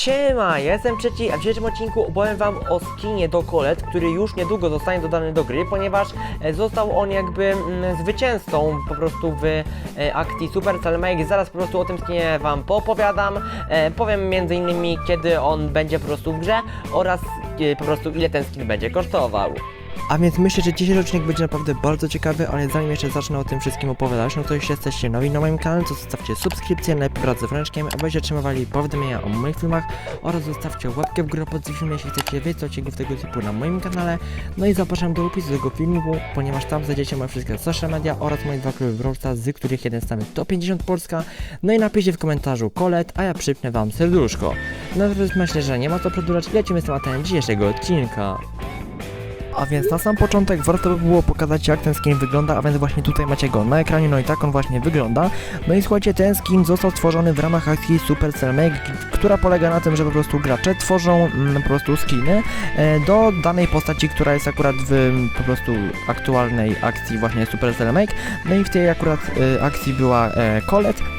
Siema, ja jestem trzeci, a w dzisiejszym odcinku opowiem wam o skinie do Colet, który już niedługo zostanie dodany do gry, ponieważ e, został on jakby mm, zwycięzcą po prostu w e, akcji Supercell Make. Zaraz po prostu o tym skinie wam poopowiadam. E, powiem między innymi kiedy on będzie po prostu w grze oraz po prostu ile ten skin będzie kosztował. A więc myślę, że dzisiejszy odcinek będzie naprawdę bardzo ciekawy, ale zanim jeszcze zacznę o tym wszystkim opowiadać, no to jeśli jesteście nowi na moim kanale, to zostawcie subskrypcję, najpierw wraz z dzwoneczkiem, abyście otrzymywali powiadomienia o moich filmach oraz zostawcie łapkę w górę pod tym filmem, jeśli chcecie więcej odcinków tego typu na moim kanale. No i zapraszam do opisu tego filmiku, ponieważ tam znajdziecie moje wszystkie social media oraz moje dwa kluby Brawl z których jeden stanie top 50 Polska. No i napiszcie w komentarzu kolet, a ja przypnę wam serduszko. No więc myślę, że nie ma co przedłużać, lecimy z tematem dzisiejszego odcinka. A więc na sam początek warto by było pokazać jak ten skin wygląda, a więc właśnie tutaj macie go na ekranie, no i tak on właśnie wygląda. No i słuchajcie, ten skin został stworzony w ramach akcji Supercell Make, która polega na tym, że po prostu gracze tworzą mm, po prostu skiny e, do danej postaci, która jest akurat w po prostu aktualnej akcji właśnie Supercell Make. No i w tej akurat e, akcji była e,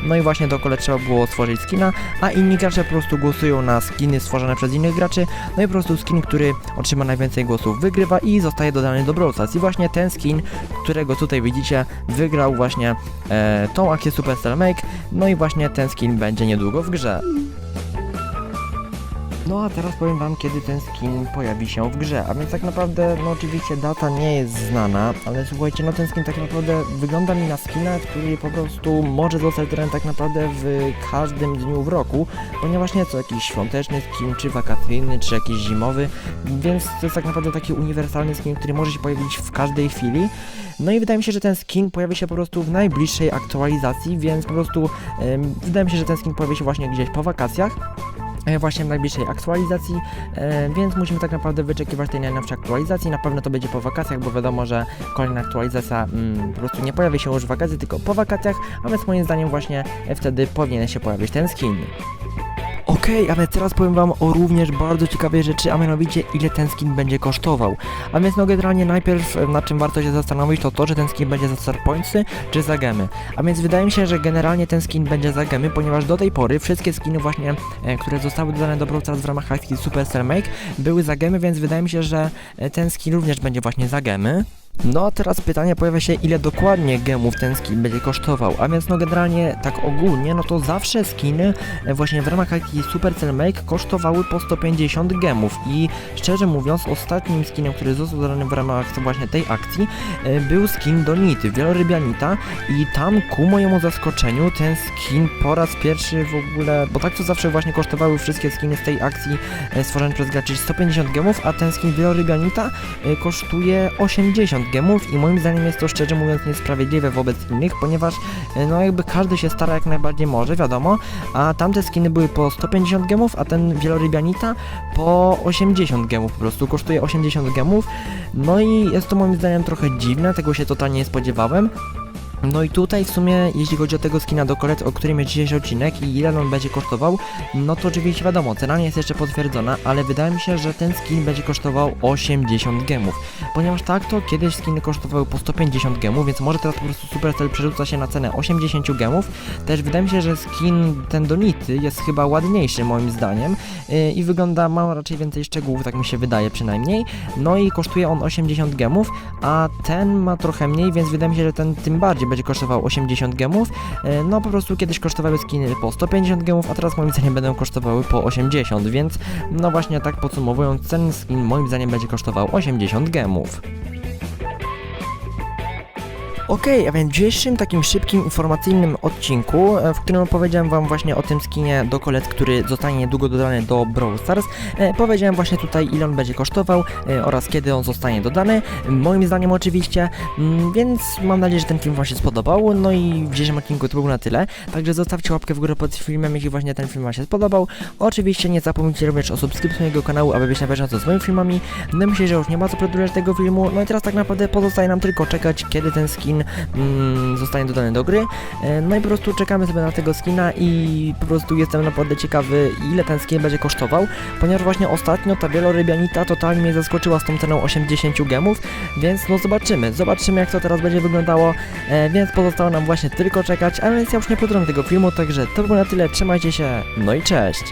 no i właśnie do Colette trzeba było stworzyć skina, a inni gracze po prostu głosują na skiny stworzone przez innych graczy, no i po prostu skin, który otrzyma najwięcej głosów wygrywa i zostaje dodany do Brawl. I właśnie ten skin, którego tutaj widzicie, wygrał właśnie e, tą akcję Supercell Make, no i właśnie ten skin będzie niedługo w grze. No a teraz powiem wam, kiedy ten skin pojawi się w grze, a więc tak naprawdę, no oczywiście data nie jest znana, ale słuchajcie, no ten skin tak naprawdę wygląda mi na skina, który po prostu może zostać dodany tak naprawdę w każdym dniu w roku, ponieważ nie co jakiś świąteczny skin, czy wakacyjny, czy jakiś zimowy, więc to jest tak naprawdę taki uniwersalny skin, który może się pojawić w każdej chwili. No i wydaje mi się, że ten skin pojawi się po prostu w najbliższej aktualizacji, więc po prostu em, wydaje mi się, że ten skin pojawi się właśnie gdzieś po wakacjach właśnie w najbliższej aktualizacji, e, więc musimy tak naprawdę wyczekiwać tej najnowszej aktualizacji. Na pewno to będzie po wakacjach, bo wiadomo, że kolejna aktualizacja mm, po prostu nie pojawi się już w wakacje, tylko po wakacjach, a więc moim zdaniem właśnie e, wtedy powinien się pojawić ten skin. Okej, więc teraz powiem wam o również bardzo ciekawej rzeczy, a mianowicie ile ten skin będzie kosztował. A więc no generalnie najpierw e, na czym warto się zastanowić to to, że ten skin będzie za star pointsy czy za gemy. A więc wydaje mi się, że generalnie ten skin będzie za gemy, ponieważ do tej pory wszystkie skiny właśnie, e, które zostały dodane do Brawl w ramach akcji Supercell Make były za gemy, więc wydaje mi się, że e, ten skin również będzie właśnie za gemy. No a teraz pytanie pojawia się, ile dokładnie gemów ten skin będzie kosztował, a więc no generalnie tak ogólnie, no to zawsze skiny e, właśnie w ramach akcji Supercell Make kosztowały po 150 gemów. I szczerze mówiąc ostatnim skinem, który został dodany w ramach właśnie tej akcji e, był skin do Nity, wielorybianita. I tam ku mojemu zaskoczeniu ten skin po raz pierwszy w ogóle, bo tak to zawsze właśnie kosztowały wszystkie skiny z tej akcji e, stworzone przez graczy 150 gemów, a ten skin wielorybianita kosztuje 80 gemów i moim zdaniem jest to szczerze mówiąc niesprawiedliwe wobec innych, ponieważ e, no jakby każdy się stara jak najbardziej może, wiadomo, a tamte skiny były po 150 gemów, a ten wielorybianita po 80 gemów, po prostu kosztuje 80 gemów, no i jest to moim zdaniem trochę dziwne, tego się totalnie nie spodziewałem. No i tutaj w sumie, jeśli chodzi o tego skina do kolet, o którym jest dzisiejszy odcinek i ile on będzie kosztował, no to oczywiście wiadomo, cena nie jest jeszcze potwierdzona, ale wydaje mi się, że ten skin będzie kosztował 80 gemów. Ponieważ tak to kiedyś skiny kosztowały po 150 gemów, więc może teraz po prostu Supercell przerzuca się na cenę 80 gemów. Też wydaje mi się, że skin ten do Nity jest chyba ładniejszy moim zdaniem yy, i wygląda, ma raczej więcej szczegółów, tak mi się wydaje przynajmniej. No i kosztuje on 80 gemów, a ten ma trochę mniej, więc wydaje mi się, że ten tym bardziej będzie kosztował 80 gemów. E, No po prostu kiedyś kosztowały skiny po 150 gemów, a teraz moim zdaniem będą kosztowały po 80, więc no właśnie tak podsumowując, ten skin moim zdaniem będzie kosztował 80 gemów. Okej, a więc w dzisiejszym takim szybkim, informacyjnym odcinku, e, w którym opowiedziałem wam właśnie o tym skinie do kolet, który zostanie niedługo dodany do Brawl Stars, e, powiedziałem właśnie tutaj ile on będzie kosztował e, oraz kiedy on zostanie dodany, moim zdaniem oczywiście, mm, więc mam nadzieję, że ten film wam się spodobał, no i w dzisiejszym odcinku to było na tyle, także zostawcie łapkę w górę pod filmem, jeśli właśnie ten film wam się spodobał, oczywiście nie zapomnijcie również o subskrypcji mojego kanału, aby być na bieżąco z moimi filmami, no myślę, że już nie ma co przedłużać tego filmu, no i teraz tak naprawdę pozostaje nam tylko czekać, kiedy ten skin mm, zostanie dodany do gry. E, No i po prostu czekamy sobie na tego skina i po prostu jestem naprawdę ciekawy ile ten skin będzie kosztował, ponieważ właśnie ostatnio ta wielorybianita totalnie mnie zaskoczyła z tą ceną 80 gemów, więc no zobaczymy, zobaczymy jak to teraz będzie wyglądało, e, więc pozostało nam właśnie tylko czekać, a więc ja już nie podrąg tego filmu, także to było na tyle, trzymajcie się, no i cześć!